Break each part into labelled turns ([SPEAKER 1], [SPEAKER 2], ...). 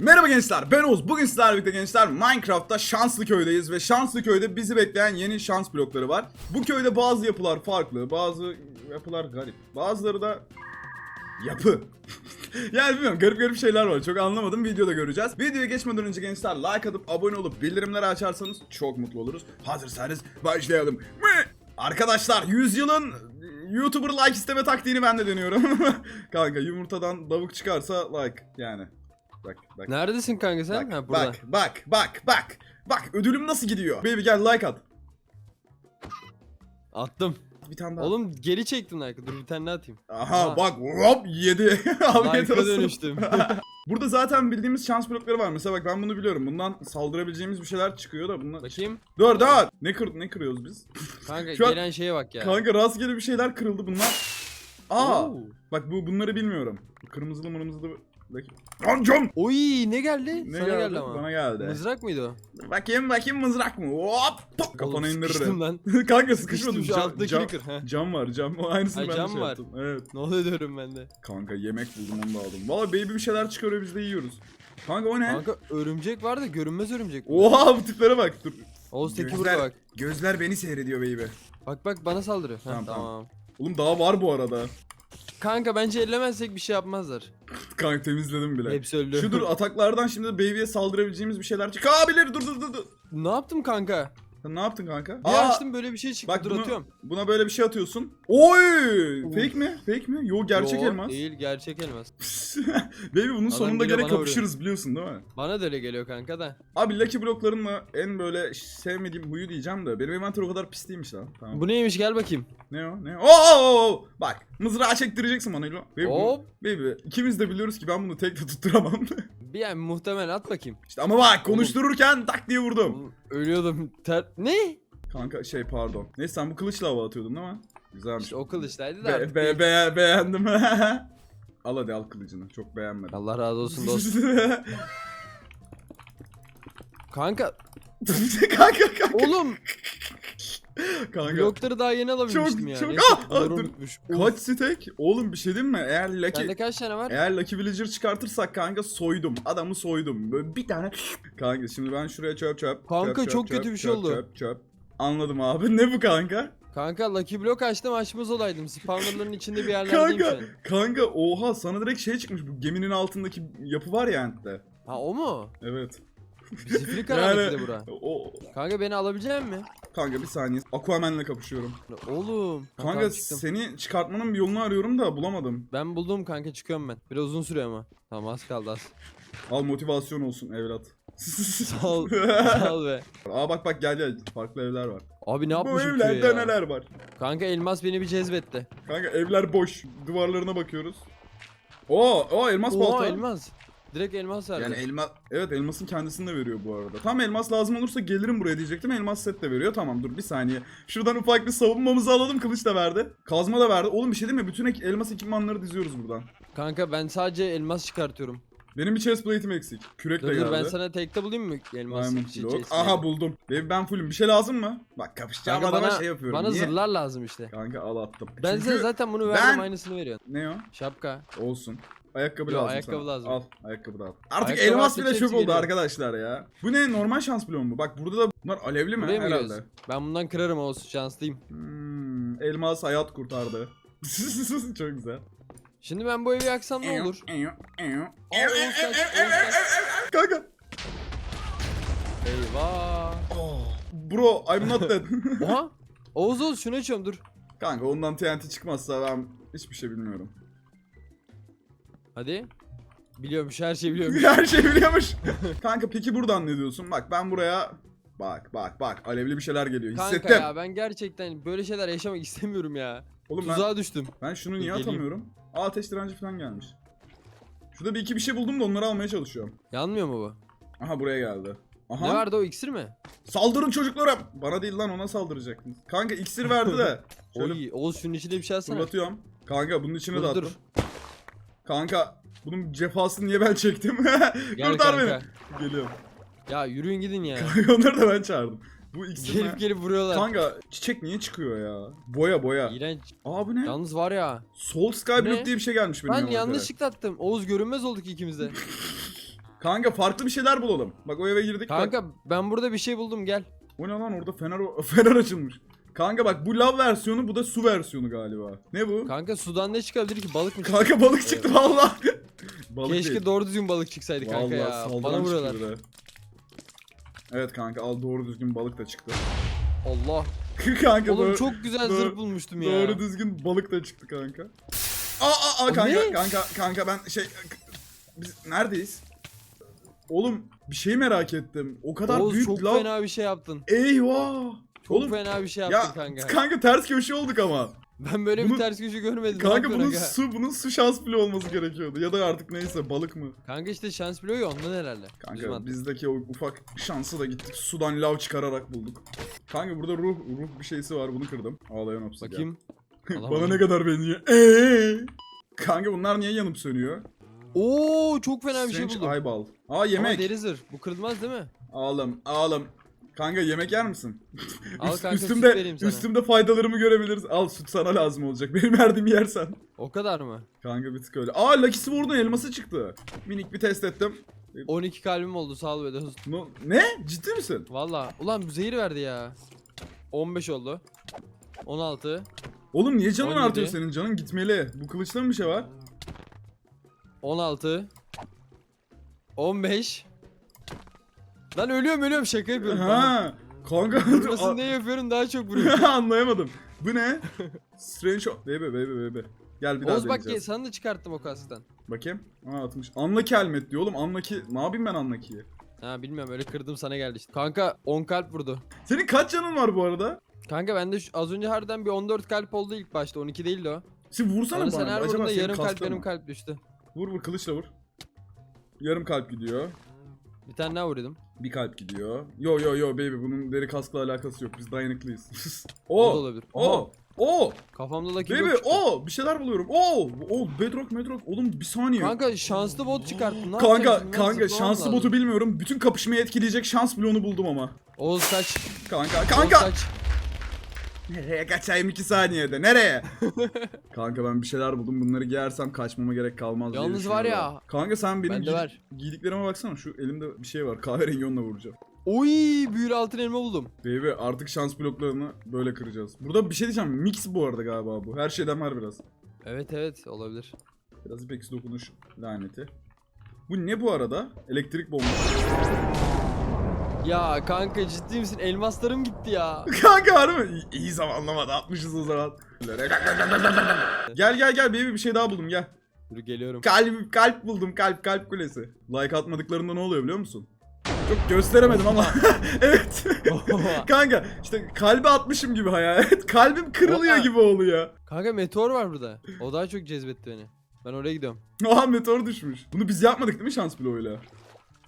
[SPEAKER 1] Merhaba gençler ben Oğuz. Bugün sizlerle birlikte gençler Minecraft'ta Şanslı Köy'deyiz ve Şanslı Köy'de bizi bekleyen yeni şans blokları var. Bu köyde bazı yapılar farklı, bazı yapılar garip. Bazıları da yapı. yani bilmiyorum garip garip şeyler var. Çok anlamadım. Videoda göreceğiz. Videoya geçmeden önce gençler like atıp abone olup bildirimleri açarsanız çok mutlu oluruz. Hazırsanız başlayalım. Arkadaşlar 100 yılın YouTuber like isteme taktiğini ben de deniyorum. Kanka yumurtadan tavuk çıkarsa like yani. Bak bak.
[SPEAKER 2] Neredesin kanka sen?
[SPEAKER 1] Bak,
[SPEAKER 2] ha burada.
[SPEAKER 1] bak, bak, bak, bak. Bak ödülüm nasıl gidiyor? Baby gel like at.
[SPEAKER 2] Attım.
[SPEAKER 1] Bir tane daha.
[SPEAKER 2] Oğlum geri çektim like. Dur bir tane daha atayım.
[SPEAKER 1] Aha
[SPEAKER 2] Aha.
[SPEAKER 1] bak hop yedi. Afiyet
[SPEAKER 2] Like'a
[SPEAKER 1] olsun.
[SPEAKER 2] dönüştüm.
[SPEAKER 1] Burada zaten bildiğimiz şans blokları var. Mesela bak ben bunu biliyorum. Bundan saldırabileceğimiz bir şeyler çıkıyor da bundan.
[SPEAKER 2] Bakayım.
[SPEAKER 1] Dur dur. Ne kır ne kırıyoruz biz?
[SPEAKER 2] Kanka
[SPEAKER 1] Şu an-
[SPEAKER 2] gelen şeye bak ya.
[SPEAKER 1] Kanka rastgele bir şeyler kırıldı bunlar. Aa!
[SPEAKER 2] Oo.
[SPEAKER 1] Bak bu bunları bilmiyorum. Kırmızılı mırmızılı Bakayım. Kancam!
[SPEAKER 2] Oy ne geldi?
[SPEAKER 1] Ne
[SPEAKER 2] Sana
[SPEAKER 1] geldi?
[SPEAKER 2] geldi, ama.
[SPEAKER 1] Bana geldi.
[SPEAKER 2] Mızrak mıydı o?
[SPEAKER 1] Bakayım bakayım mızrak mı? Hop! Pop! Kafana indiririm.
[SPEAKER 2] sıkıştım lan.
[SPEAKER 1] Kanka sıkışmadım.
[SPEAKER 2] Sıkıştım şu
[SPEAKER 1] Cam, cam.
[SPEAKER 2] Heh.
[SPEAKER 1] cam var cam. O aynısını
[SPEAKER 2] Ay,
[SPEAKER 1] ben de
[SPEAKER 2] cam
[SPEAKER 1] şey
[SPEAKER 2] var.
[SPEAKER 1] yaptım. Evet.
[SPEAKER 2] Ne oluyor diyorum ben de.
[SPEAKER 1] Kanka yemek buldum onu da aldım. Valla baby bir şeyler çıkarıyor biz de yiyoruz. Kanka o ne?
[SPEAKER 2] Kanka örümcek var da görünmez örümcek.
[SPEAKER 1] Oha bu tiplere bak. Dur.
[SPEAKER 2] Oğuz teki burada bak.
[SPEAKER 1] Gözler beni seyrediyor baby.
[SPEAKER 2] Bak bak bana saldırıyor.
[SPEAKER 1] Tamam,
[SPEAKER 2] tamam.
[SPEAKER 1] tamam. Oğlum daha var bu arada.
[SPEAKER 2] Kanka bence ellemezsek bir şey yapmazlar.
[SPEAKER 1] Kanka temizledim bile.
[SPEAKER 2] Hepsi öldü.
[SPEAKER 1] Şu dur ataklardan şimdi baby'ye saldırabileceğimiz bir şeyler çıkabilir. Dur dur dur dur.
[SPEAKER 2] ne yaptım kanka?
[SPEAKER 1] Sen ne yaptın kanka?
[SPEAKER 2] Bir
[SPEAKER 1] Aa,
[SPEAKER 2] açtım böyle bir şey çıktı.
[SPEAKER 1] Bak
[SPEAKER 2] Dur
[SPEAKER 1] bunu,
[SPEAKER 2] atıyorum.
[SPEAKER 1] buna böyle bir şey atıyorsun. Oy!
[SPEAKER 2] Uf.
[SPEAKER 1] Fake mi? Fake mi? Yo gerçek
[SPEAKER 2] Yo,
[SPEAKER 1] elmas.
[SPEAKER 2] Değil gerçek elmas.
[SPEAKER 1] Baby bunun sonunda
[SPEAKER 2] geliyor,
[SPEAKER 1] gene
[SPEAKER 2] bana vuruyor.
[SPEAKER 1] kapışırız biliyorsun değil mi?
[SPEAKER 2] Bana da öyle geliyor kanka da.
[SPEAKER 1] Abi Lucky bloklarınla en böyle sevmediğim huyu diyeceğim de benim inventory o kadar pis değilmiş lan. Tamam.
[SPEAKER 2] Bu neymiş gel bakayım.
[SPEAKER 1] Ne o? Ne o? Oo, oo, oo! Bak mızrağı çektireceksin bana İlo. Baby, bu-
[SPEAKER 2] Hop.
[SPEAKER 1] baby ikimiz de biliyoruz ki ben bunu tek de tutturamam.
[SPEAKER 2] Bir yani muhtemelen at bakayım.
[SPEAKER 1] işte ama bak konuştururken tak diye vurdum.
[SPEAKER 2] Oğlum, Ölüyordum. Ter... Ne?
[SPEAKER 1] Kanka şey pardon. Neyse sen bu kılıçla hava atıyordun değil mi? Güzelmiş.
[SPEAKER 2] İşte o kılıçtaydı da
[SPEAKER 1] Be,
[SPEAKER 2] artık
[SPEAKER 1] be,
[SPEAKER 2] değil.
[SPEAKER 1] be- beğendim. al hadi al kılıcını. Çok beğenmedim.
[SPEAKER 2] Allah razı olsun dost. Kanka
[SPEAKER 1] kanka kanka.
[SPEAKER 2] oğlum
[SPEAKER 1] kanka.
[SPEAKER 2] blokları daha yeni alabilmiştim
[SPEAKER 1] Çok-
[SPEAKER 2] ya.
[SPEAKER 1] çok- Ah,
[SPEAKER 2] bunları
[SPEAKER 1] ah, dur.
[SPEAKER 2] unutmuş.
[SPEAKER 1] Kaç stack? Oğlum bir şey diyeyim mi? Eğer Lucky
[SPEAKER 2] Sende kaç tane var?
[SPEAKER 1] Eğer Lucky Villager çıkartırsak kanka soydum. Adamı soydum. Böyle bir tane. Kanka şimdi ben şuraya çöp çöp.
[SPEAKER 2] Kanka,
[SPEAKER 1] çöp,
[SPEAKER 2] çok
[SPEAKER 1] çöp,
[SPEAKER 2] kötü bir şey
[SPEAKER 1] çöp,
[SPEAKER 2] oldu.
[SPEAKER 1] Çöp çöp. Anladım abi. Ne bu kanka?
[SPEAKER 2] Kanka Lucky Block açtım açmaz olaydım. Spawnerların içinde bir yerlerdeyim şu
[SPEAKER 1] Kanka,
[SPEAKER 2] an.
[SPEAKER 1] kanka oha sana direkt şey çıkmış bu geminin altındaki yapı var ya Ant'te.
[SPEAKER 2] Ha o mu?
[SPEAKER 1] Evet.
[SPEAKER 2] Zifiri karanlık
[SPEAKER 1] Yani-
[SPEAKER 2] bura.
[SPEAKER 1] O
[SPEAKER 2] Kanka beni alabilecek mi?
[SPEAKER 1] Kanka bir saniye. Aquaman'la kapışıyorum.
[SPEAKER 2] Oğlum.
[SPEAKER 1] Kanka
[SPEAKER 2] tamam, çıktım.
[SPEAKER 1] seni çıkartmanın bir yolunu arıyorum da bulamadım.
[SPEAKER 2] Ben buldum kanka çıkıyorum ben. Biraz uzun sürüyor ama. Tamam az kaldı az.
[SPEAKER 1] Al motivasyon olsun evlat.
[SPEAKER 2] Sağ ol. Sağ ol be.
[SPEAKER 1] Aa bak bak gel gel. Farklı evler var.
[SPEAKER 2] Abi ne
[SPEAKER 1] Bu
[SPEAKER 2] yapmışım köye
[SPEAKER 1] evlerde
[SPEAKER 2] ya?
[SPEAKER 1] neler var?
[SPEAKER 2] Kanka elmas beni bir cezbetti.
[SPEAKER 1] Kanka evler boş. Duvarlarına bakıyoruz. Oo, o elmas
[SPEAKER 2] Oo
[SPEAKER 1] balta.
[SPEAKER 2] elmas. Direkt elmas verdi.
[SPEAKER 1] Yani elma evet elmasın kendisini de veriyor bu arada. Tam elmas lazım olursa gelirim buraya diyecektim. Elmas set de veriyor. Tamam dur bir saniye. Şuradan ufak bir savunmamızı alalım. Kılıç da verdi. Kazma da verdi. Oğlum bir şey değil mi? Bütün elmas ekipmanları diziyoruz buradan.
[SPEAKER 2] Kanka ben sadece elmas çıkartıyorum.
[SPEAKER 1] Benim bir chest plate'im eksik. Kürek
[SPEAKER 2] Dur
[SPEAKER 1] de
[SPEAKER 2] dur
[SPEAKER 1] geldi.
[SPEAKER 2] ben sana tekte bulayım mı elmas?
[SPEAKER 1] Diamond
[SPEAKER 2] şey,
[SPEAKER 1] block. Aha buldum. Benim ben fullüm. Bir şey lazım mı? Bak kapışacağım
[SPEAKER 2] Kanka
[SPEAKER 1] adama
[SPEAKER 2] bana,
[SPEAKER 1] şey yapıyorum.
[SPEAKER 2] bana
[SPEAKER 1] Niye?
[SPEAKER 2] zırhlar lazım işte.
[SPEAKER 1] Kanka al attım.
[SPEAKER 2] Ben
[SPEAKER 1] Çünkü-
[SPEAKER 2] size zaten bunu verdim
[SPEAKER 1] ben-
[SPEAKER 2] aynısını veriyorsun.
[SPEAKER 1] Ne o?
[SPEAKER 2] Şapka.
[SPEAKER 1] Olsun. Ayakkabı
[SPEAKER 2] Yo,
[SPEAKER 1] lazım
[SPEAKER 2] ayakkabı
[SPEAKER 1] sana.
[SPEAKER 2] lazım.
[SPEAKER 1] Al ayakkabı da al. Artık
[SPEAKER 2] Ayakkabı
[SPEAKER 1] elmas
[SPEAKER 2] artık
[SPEAKER 1] bile
[SPEAKER 2] hepsi
[SPEAKER 1] çöp oldu
[SPEAKER 2] geliyor.
[SPEAKER 1] arkadaşlar ya. Bu ne normal şans bloğu mu? Bak burada da bunlar alevli mi?
[SPEAKER 2] Buraya mı
[SPEAKER 1] Herhalde.
[SPEAKER 2] giriyoruz? Ben bundan kırarım olsun şanslıyım.
[SPEAKER 1] Hmm, elmas hayat kurtardı. Çok güzel.
[SPEAKER 2] Şimdi ben bu evi yaksam ne olur?
[SPEAKER 1] Eyo, eyo, eyo.
[SPEAKER 2] Aa, Oğuz kaç, Oğuz kaç.
[SPEAKER 1] Kanka.
[SPEAKER 2] Eyvah.
[SPEAKER 1] Oh, bro I'm not dead.
[SPEAKER 2] Oha. Oğuz Oğuz şunu açıyorum dur.
[SPEAKER 1] Kanka ondan TNT çıkmazsa ben hiçbir şey bilmiyorum.
[SPEAKER 2] Hadi. Biliyormuş her şeyi biliyormuş.
[SPEAKER 1] Her şey biliyormuş. Kanka peki buradan ne diyorsun? Bak ben buraya Bak bak bak alevli bir şeyler geliyor.
[SPEAKER 2] Kanka
[SPEAKER 1] Hissettim.
[SPEAKER 2] ya ben gerçekten böyle şeyler yaşamak istemiyorum ya.
[SPEAKER 1] Oğlum ben,
[SPEAKER 2] Tuzağa düştüm.
[SPEAKER 1] ben şunu niye
[SPEAKER 2] Geleyim.
[SPEAKER 1] atamıyorum? Aa ateş direnci falan gelmiş. Şurada bir iki bir şey buldum da onları almaya çalışıyorum.
[SPEAKER 2] Yanmıyor mu bu?
[SPEAKER 1] Aha buraya geldi. Aha.
[SPEAKER 2] Ne vardı o iksir mi?
[SPEAKER 1] Saldırın çocuklara. Bana değil lan ona saldıracaktınız. Kanka iksir verdi de. Şöyle
[SPEAKER 2] Oy, Oğuz şunun içinde bir şey alsana.
[SPEAKER 1] fırlatıyorum. Kanka bunun içine de
[SPEAKER 2] Dur
[SPEAKER 1] attım.
[SPEAKER 2] dur.
[SPEAKER 1] Kanka bunun cefasını niye ben çektim? Kurtar
[SPEAKER 2] kanka.
[SPEAKER 1] beni. Geliyorum.
[SPEAKER 2] Ya yürüyün gidin ya.
[SPEAKER 1] Onları da ben çağırdım. Bu iksir ne?
[SPEAKER 2] gelip gelip vuruyorlar.
[SPEAKER 1] Kanka çiçek niye çıkıyor ya? Boya boya.
[SPEAKER 2] İğrenç.
[SPEAKER 1] Aa bu ne?
[SPEAKER 2] Yalnız var ya.
[SPEAKER 1] Soul Sky? Block diye bir şey gelmiş benim
[SPEAKER 2] Ben yanlışlıkla attım. Oğuz görünmez olduk ikimiz de.
[SPEAKER 1] Kanka farklı bir şeyler bulalım. Bak o eve girdik. Bak.
[SPEAKER 2] Kanka ben burada bir şey buldum gel.
[SPEAKER 1] O ne lan orada fener, fener açılmış. Kanka bak bu lav versiyonu bu da su versiyonu galiba. Ne bu?
[SPEAKER 2] Kanka sudan ne çıkabilir ki balık mı?
[SPEAKER 1] Kanka balık çıktı valla. balık
[SPEAKER 2] Keşke
[SPEAKER 1] değil.
[SPEAKER 2] doğru düzgün balık çıksaydı kanka
[SPEAKER 1] Vallahi
[SPEAKER 2] ya.
[SPEAKER 1] saldıran
[SPEAKER 2] Bana vuruyorlar.
[SPEAKER 1] çıktı bir de. Evet kanka al doğru düzgün balık da çıktı.
[SPEAKER 2] Allah.
[SPEAKER 1] kanka
[SPEAKER 2] Oğlum
[SPEAKER 1] doğru,
[SPEAKER 2] çok güzel
[SPEAKER 1] doğru-
[SPEAKER 2] zırh bulmuştum ya.
[SPEAKER 1] doğru düzgün balık da çıktı kanka. Aa aa, aa
[SPEAKER 2] O
[SPEAKER 1] kanka
[SPEAKER 2] ne?
[SPEAKER 1] kanka kanka ben şey biz neredeyiz? Oğlum bir şey merak ettim. O kadar
[SPEAKER 2] Oğuz
[SPEAKER 1] büyük
[SPEAKER 2] çok
[SPEAKER 1] lav.
[SPEAKER 2] fena bir şey yaptın.
[SPEAKER 1] Eyvah.
[SPEAKER 2] Çok
[SPEAKER 1] Oğlum
[SPEAKER 2] fena bir şey
[SPEAKER 1] ya
[SPEAKER 2] yaptın kanka.
[SPEAKER 1] kanka ters köşe olduk ama.
[SPEAKER 2] Ben böyle
[SPEAKER 1] Bunu-
[SPEAKER 2] bir ters köşe görmedim.
[SPEAKER 1] Kanka bunun
[SPEAKER 2] aga?
[SPEAKER 1] su bunun su şans bile olması gerekiyordu. Ya da artık neyse balık mı?
[SPEAKER 2] Kanka işte şans bloğu ya ondan herhalde.
[SPEAKER 1] Kanka bizdeki o ufak şansı da gittik sudan lav çıkararak bulduk. Kanka burada ruh ruh bir şeysi var bunu kırdım. Ağlayan obsidian.
[SPEAKER 2] Bakayım.
[SPEAKER 1] Bana ne kadar benziyor. Eee. Kanka bunlar niye yanıp sönüyor?
[SPEAKER 2] Oo çok fena bir şey
[SPEAKER 1] Strange
[SPEAKER 2] buldum.
[SPEAKER 1] eyeball. Aa
[SPEAKER 2] Ama
[SPEAKER 1] yemek.
[SPEAKER 2] deri zırh. Bu kırılmaz değil mi?
[SPEAKER 1] Ağlam ağlam. Kanka yemek yer misin?
[SPEAKER 2] Al
[SPEAKER 1] Üst-
[SPEAKER 2] kanka, süt
[SPEAKER 1] üstümde,
[SPEAKER 2] vereyim sana.
[SPEAKER 1] üstümde faydalarımı görebiliriz. Al süt sana lazım olacak. Benim verdiğimi yersen.
[SPEAKER 2] O kadar mı?
[SPEAKER 1] Kanka bir tık öyle. Aa Lucky Sword'un elması çıktı. Minik bir test ettim.
[SPEAKER 2] 12 kalbim oldu sağ ol Vedat.
[SPEAKER 1] No, ne? Ciddi misin?
[SPEAKER 2] Valla. Ulan bu zehir verdi ya. 15 oldu. 16.
[SPEAKER 1] Oğlum niye canın
[SPEAKER 2] 17.
[SPEAKER 1] artıyor senin? Canın gitmeli. Bu kılıçta mı bir şey var?
[SPEAKER 2] 16. 15. Lan ölüyorum ölüyorum şaka yapıyorum.
[SPEAKER 1] Ha. Kanka
[SPEAKER 2] Burası ne yapıyorum daha çok vuruyorum.
[SPEAKER 1] anlayamadım. Bu ne? Strange baby baby baby. Gel bir daha
[SPEAKER 2] Oğuz bak
[SPEAKER 1] deneyeceğiz.
[SPEAKER 2] sana da çıkarttım o kastan.
[SPEAKER 1] Bakayım. Aa atmış. Anlaki helmet diyor oğlum. Anlaki. Ne yapayım ben Anlaki'yi?
[SPEAKER 2] Ha bilmiyorum öyle kırdım sana geldi işte. Kanka 10 kalp vurdu.
[SPEAKER 1] Senin kaç canın var bu arada?
[SPEAKER 2] Kanka bende şu- az önce harbiden bir 14 kalp oldu ilk başta 12 değildi o.
[SPEAKER 1] Şimdi vursana bana.
[SPEAKER 2] sen her
[SPEAKER 1] Acaba
[SPEAKER 2] vurduğunda yarım kalp yarım kalp düştü.
[SPEAKER 1] Vur vur kılıçla vur. Yarım kalp gidiyor.
[SPEAKER 2] Bir tane daha vurdum.
[SPEAKER 1] Bir kalp gidiyor. Yo yo yo baby bunun deri kaskla alakası yok. Biz dayanıklıyız.
[SPEAKER 2] O da
[SPEAKER 1] o.
[SPEAKER 2] olabilir.
[SPEAKER 1] O. O.
[SPEAKER 2] Kafamda da
[SPEAKER 1] Baby o. Bir şeyler buluyorum. O. O bedrock bedrock. Oğlum bir saniye.
[SPEAKER 2] Kanka şanslı bot çıkarttın. Ne
[SPEAKER 1] Kanka
[SPEAKER 2] zıplamam
[SPEAKER 1] şanslı
[SPEAKER 2] lazım.
[SPEAKER 1] botu bilmiyorum. Bütün kapışmayı etkileyecek şans bloğunu buldum ama.
[SPEAKER 2] Oğuz kaç.
[SPEAKER 1] Kanka
[SPEAKER 2] Oğuz
[SPEAKER 1] kanka.
[SPEAKER 2] kaç.
[SPEAKER 1] Nereye kaçayım 2 saniyede? Nereye? kanka ben bir şeyler buldum. Bunları giyersem kaçmama gerek kalmaz diye
[SPEAKER 2] Yalnız var
[SPEAKER 1] düşünüyorum.
[SPEAKER 2] ya.
[SPEAKER 1] Kanka sen benim
[SPEAKER 2] Bende
[SPEAKER 1] giy-
[SPEAKER 2] var.
[SPEAKER 1] giydiklerime baksana. Şu elimde bir şey var. Kahverengi onunla vuracağım.
[SPEAKER 2] Oy büyülü altın elma buldum.
[SPEAKER 1] Baby artık şans bloklarını böyle kıracağız. Burada bir şey diyeceğim. Mix bu arada galiba bu. Her şeyden var biraz.
[SPEAKER 2] Evet evet olabilir.
[SPEAKER 1] Biraz ipeksi dokunuş laneti. Bu ne bu arada? Elektrik bombası.
[SPEAKER 2] Ya kanka ciddi misin? Elmaslarım gitti ya.
[SPEAKER 1] Kanka harbi mi? İyi, zamanlamadı. Atmışız o zaman. gel gel gel baby bir şey daha buldum gel.
[SPEAKER 2] Dur geliyorum.
[SPEAKER 1] Kalp kalp buldum kalp kalp kulesi. Like atmadıklarında ne oluyor biliyor musun? Çok gösteremedim ama evet. Kanka işte kalbe atmışım gibi hayal et. Kalbim kırılıyor
[SPEAKER 2] Oha.
[SPEAKER 1] gibi oluyor.
[SPEAKER 2] kanka meteor var burada. O daha çok cezbetti beni. Ben oraya gidiyorum.
[SPEAKER 1] Aha meteor düşmüş. Bunu biz yapmadık değil mi şans bloğuyla?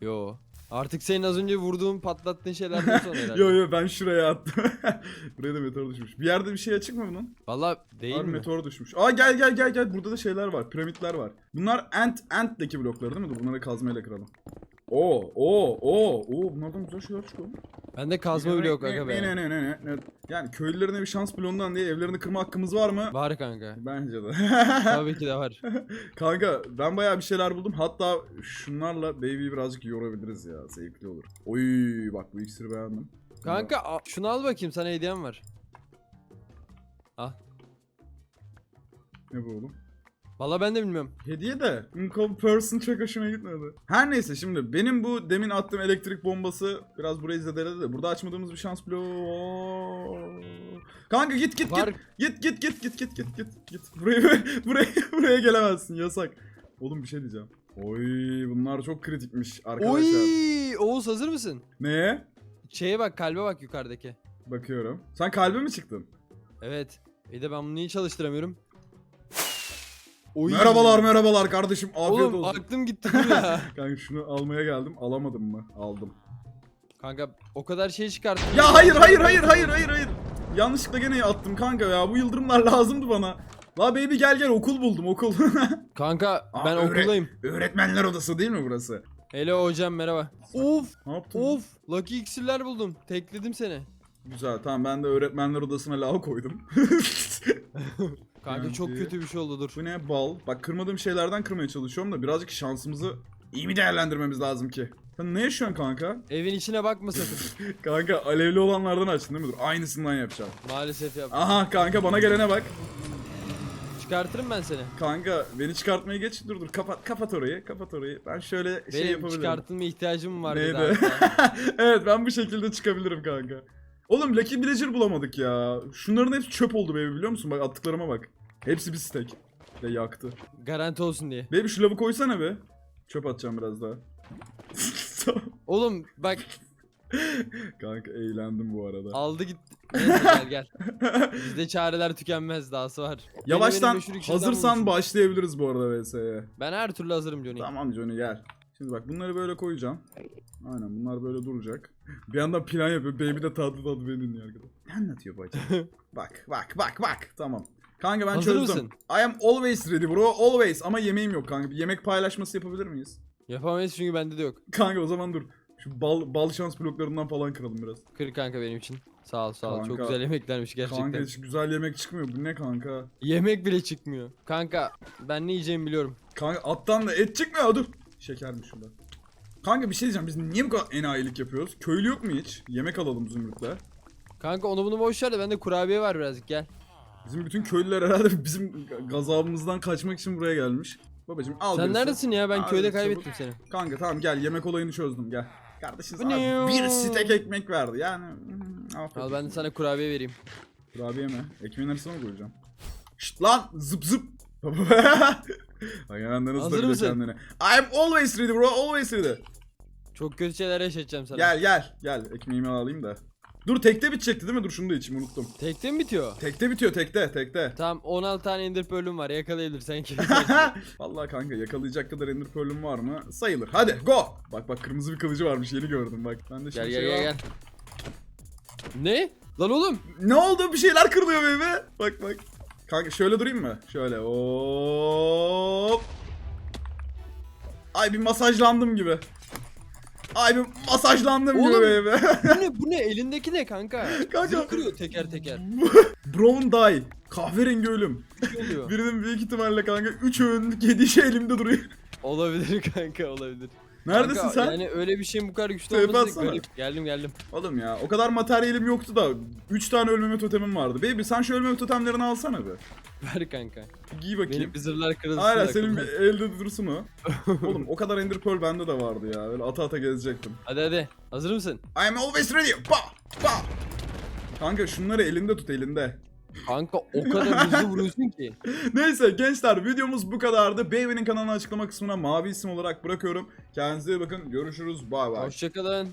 [SPEAKER 2] Yo. Artık senin az önce vurduğun patlattığın şeylerden sonra herhalde.
[SPEAKER 1] yo yo ben şuraya attım. Buraya da meteor düşmüş. Bir yerde bir şey açık mı bunun?
[SPEAKER 2] Valla değil
[SPEAKER 1] Harbi
[SPEAKER 2] mi?
[SPEAKER 1] meteor düşmüş. Aa gel gel gel gel. Burada da şeyler var. Piramitler var. Bunlar ant ant'teki bloklar değil mi? Dur bunları kazmayla kıralım. Oo oo oo oo bunlardan güzel şeyler çıkıyor.
[SPEAKER 2] Bende kazma bile yok aga be.
[SPEAKER 1] ne, ne, ne, ne, ne. Yani köylülerine bir şans bloğundan diye evlerini kırma hakkımız var mı?
[SPEAKER 2] Var kanka.
[SPEAKER 1] Bence de.
[SPEAKER 2] Tabii ki de var.
[SPEAKER 1] Kanka ben bayağı bir şeyler buldum. Hatta şunlarla baby'yi birazcık yorabiliriz ya. Zevkli olur. Oy bak bu iksiri beğendim.
[SPEAKER 2] Kanka a- şunu al bakayım sana hediyem var. Al.
[SPEAKER 1] Ne bu oğlum?
[SPEAKER 2] Valla ben de bilmiyorum.
[SPEAKER 1] Hediye de Uncle Person çok hoşuma gitmedi. Her neyse şimdi benim bu demin attığım elektrik bombası biraz burayı zedeledi de burada açmadığımız bir şans bloğu. Kanka git git
[SPEAKER 2] Var.
[SPEAKER 1] git. Git git git git git git git git. Buraya buraya buraya gelemezsin yasak. Oğlum bir şey diyeceğim. Oy bunlar çok kritikmiş arkadaşlar.
[SPEAKER 2] Oy! Oğuz hazır mısın?
[SPEAKER 1] Neye?
[SPEAKER 2] Şeye bak kalbe bak yukarıdaki.
[SPEAKER 1] Bakıyorum. Sen kalbe mi çıktın?
[SPEAKER 2] Evet. Bir de ben bunu niye çalıştıramıyorum? Oy.
[SPEAKER 1] Merhabalar merhabalar kardeşim. Afiyet
[SPEAKER 2] Oğlum
[SPEAKER 1] olsun.
[SPEAKER 2] aklım gitti.
[SPEAKER 1] Kanka şunu almaya geldim. Alamadım mı? Aldım.
[SPEAKER 2] Kanka o kadar şey çıkarttım.
[SPEAKER 1] Ya hayır hayır hayır hayır hayır hayır. Yanlışlıkla gene attım kanka ya. Bu yıldırımlar lazımdı bana. La baby gel gel okul buldum okul.
[SPEAKER 2] Kanka
[SPEAKER 1] Aa,
[SPEAKER 2] ben
[SPEAKER 1] öğre-
[SPEAKER 2] okuldayım.
[SPEAKER 1] Öğretmenler odası değil mi burası?
[SPEAKER 2] Hello hocam merhaba. Of
[SPEAKER 1] Ne yaptın?
[SPEAKER 2] of lucky iksirler buldum. Tekledim seni.
[SPEAKER 1] Güzel tamam ben de öğretmenler odasına lav koydum.
[SPEAKER 2] Kanka çok kötü bir şey oldu dur.
[SPEAKER 1] Bu ne bal? Bak kırmadığım şeylerden kırmaya çalışıyorum da birazcık şansımızı iyi mi değerlendirmemiz lazım ki? Sen ne yaşıyorsun kanka?
[SPEAKER 2] Evin içine bakma sakın.
[SPEAKER 1] Kanka alevli olanlardan açtın değil mi? Dur aynısından yapacağım.
[SPEAKER 2] Maalesef yap.
[SPEAKER 1] Aha kanka bana gelene bak.
[SPEAKER 2] Çıkartırım ben seni.
[SPEAKER 1] Kanka beni çıkartmaya geç. Dur dur kapat kapat orayı. Kapat orayı. Ben şöyle şey
[SPEAKER 2] Benim
[SPEAKER 1] yapabilirim.
[SPEAKER 2] çıkartılma ihtiyacım var
[SPEAKER 1] Neydi? evet ben bu şekilde çıkabilirim kanka. Oğlum Lucky Villager bulamadık ya. Şunların hepsi çöp oldu baby biliyor musun? Bak attıklarıma bak. Hepsi bir stack. Ve yaktı.
[SPEAKER 2] Garanti olsun diye.
[SPEAKER 1] Baby şu lavı koysana be. Çöp atacağım biraz daha.
[SPEAKER 2] Oğlum bak
[SPEAKER 1] kanka eğlendim bu arada.
[SPEAKER 2] aldı gitti. Neyse gel gel. Bizde çareler tükenmez dahası var. Beni benim
[SPEAKER 1] Yavaştan
[SPEAKER 2] meşhur ikisinden
[SPEAKER 1] hazırsan başlayabiliriz bu arada VS'ye.
[SPEAKER 2] Ben her türlü hazırım Johnny.
[SPEAKER 1] Tamam Johnny gel. Şimdi bak bunları böyle koyacağım. Aynen bunlar böyle duracak. Bir yandan plan yapıyor. Baby de tatlı tatlı beni dinliyor arkada. Ne anlatıyor bu acaba? bak bak bak bak. Tamam. Kanka ben
[SPEAKER 2] Hazır
[SPEAKER 1] çözdüm.
[SPEAKER 2] mısın?
[SPEAKER 1] I am always ready bro. Always. Ama yemeğim yok kanka. Bir yemek paylaşması yapabilir miyiz?
[SPEAKER 2] Yapamayız çünkü bende de yok.
[SPEAKER 1] Kanka o zaman dur. Şu bal, bal şans bloklarından falan kıralım biraz.
[SPEAKER 2] Kır kanka benim için. Sağ ol sağ ol. Çok
[SPEAKER 1] Kanka-
[SPEAKER 2] güzel yemeklermiş gerçekten.
[SPEAKER 1] Kanka hiç güzel yemek çıkmıyor. Bu ne kanka?
[SPEAKER 2] Yemek bile çıkmıyor. Kanka ben ne yiyeceğimi biliyorum.
[SPEAKER 1] Kanka attan da et çıkmıyor. Dur. Şekermiş şurada. Kanka bir şey diyeceğim. Biz niye bu kadar enayilik yapıyoruz? Köylü yok mu hiç? Yemek alalım Zümrüt'le.
[SPEAKER 2] Kanka onu bunu boş ver de bende kurabiye var birazcık gel.
[SPEAKER 1] Bizim bütün köylüler herhalde bizim gazabımızdan kaçmak için buraya gelmiş. Babacım al
[SPEAKER 2] Sen
[SPEAKER 1] birisi.
[SPEAKER 2] neredesin ya ben
[SPEAKER 1] Al
[SPEAKER 2] köyde kaybettim
[SPEAKER 1] çabuk.
[SPEAKER 2] seni.
[SPEAKER 1] Kanka tamam gel yemek olayını çözdüm gel. Sana
[SPEAKER 2] ne
[SPEAKER 1] bir stek ekmek verdi yani. hmm,
[SPEAKER 2] Al ben de sana kurabiye vereyim.
[SPEAKER 1] Kurabiye mi? Ekmeğin arasına mı koyacağım? Şşt lan zıp zıp. Ay yandan hızlı
[SPEAKER 2] Hazır mısın?
[SPEAKER 1] kendine. I'm always ready bro always ready.
[SPEAKER 2] Çok kötü şeyler yaşatacağım sana.
[SPEAKER 1] Gel gel gel ekmeğimi alayım da. Dur tekte bitecekti değil mi? Dur şunu da içeyim unuttum.
[SPEAKER 2] Tekte mi bitiyor?
[SPEAKER 1] Tekte bitiyor tekte tekte.
[SPEAKER 2] Tamam 16 tane ender pearl'üm var yakalayabilirsen ki.
[SPEAKER 1] Vallahi kanka yakalayacak kadar ender pearl'üm var mı? Sayılır. Hadi go. Bak bak kırmızı bir kılıcı varmış yeni gördüm bak. Ben de
[SPEAKER 2] gel
[SPEAKER 1] şimdi
[SPEAKER 2] gel
[SPEAKER 1] şey
[SPEAKER 2] gel
[SPEAKER 1] var.
[SPEAKER 2] gel. Ne? Lan oğlum.
[SPEAKER 1] Ne oldu? Bir şeyler kırılıyor baby. Bak bak. Kanka şöyle durayım mı? Şöyle. Hop. Ay bir masajlandım gibi. Ay bir masajlandım
[SPEAKER 2] Oğlum.
[SPEAKER 1] baby.
[SPEAKER 2] Bu ne bu ne elindeki ne kanka?
[SPEAKER 1] Kanka.
[SPEAKER 2] Kırıyor teker teker.
[SPEAKER 1] Brown dye. Kahverengi ölüm.
[SPEAKER 2] Bir şey oluyor.
[SPEAKER 1] Birinin büyük ihtimalle kanka 3 öğünlük yediği şey elimde duruyor.
[SPEAKER 2] Olabilir kanka olabilir.
[SPEAKER 1] Neredesin
[SPEAKER 2] Kanka,
[SPEAKER 1] sen?
[SPEAKER 2] Yani öyle bir şeyin bu kadar güçlü
[SPEAKER 1] Teyp
[SPEAKER 2] olması
[SPEAKER 1] atsana.
[SPEAKER 2] garip. Geldim geldim.
[SPEAKER 1] Oğlum ya o kadar materyalim yoktu da 3 tane ölmeme totemim vardı. Baby sen şu ölmeme totemlerini alsana be.
[SPEAKER 2] Ver kanka.
[SPEAKER 1] Bir giy bakayım.
[SPEAKER 2] Benim bir zırhlar kırılsın.
[SPEAKER 1] Aynen
[SPEAKER 2] da
[SPEAKER 1] senin bir elde dursun o. Oğlum o kadar Ender Pearl bende de vardı ya. Öyle ata ata gezecektim.
[SPEAKER 2] Hadi hadi. Hazır mısın?
[SPEAKER 1] I am always ready. Pa! Pa! Kanka şunları elinde tut elinde.
[SPEAKER 2] Kanka o kadar hızlı vuruyorsun ki.
[SPEAKER 1] Neyse gençler videomuz bu kadardı. Baby'nin kanalını açıklama kısmına mavi isim olarak bırakıyorum. Kendinize iyi bakın. Görüşürüz. Bay bay.
[SPEAKER 2] Hoşçakalın.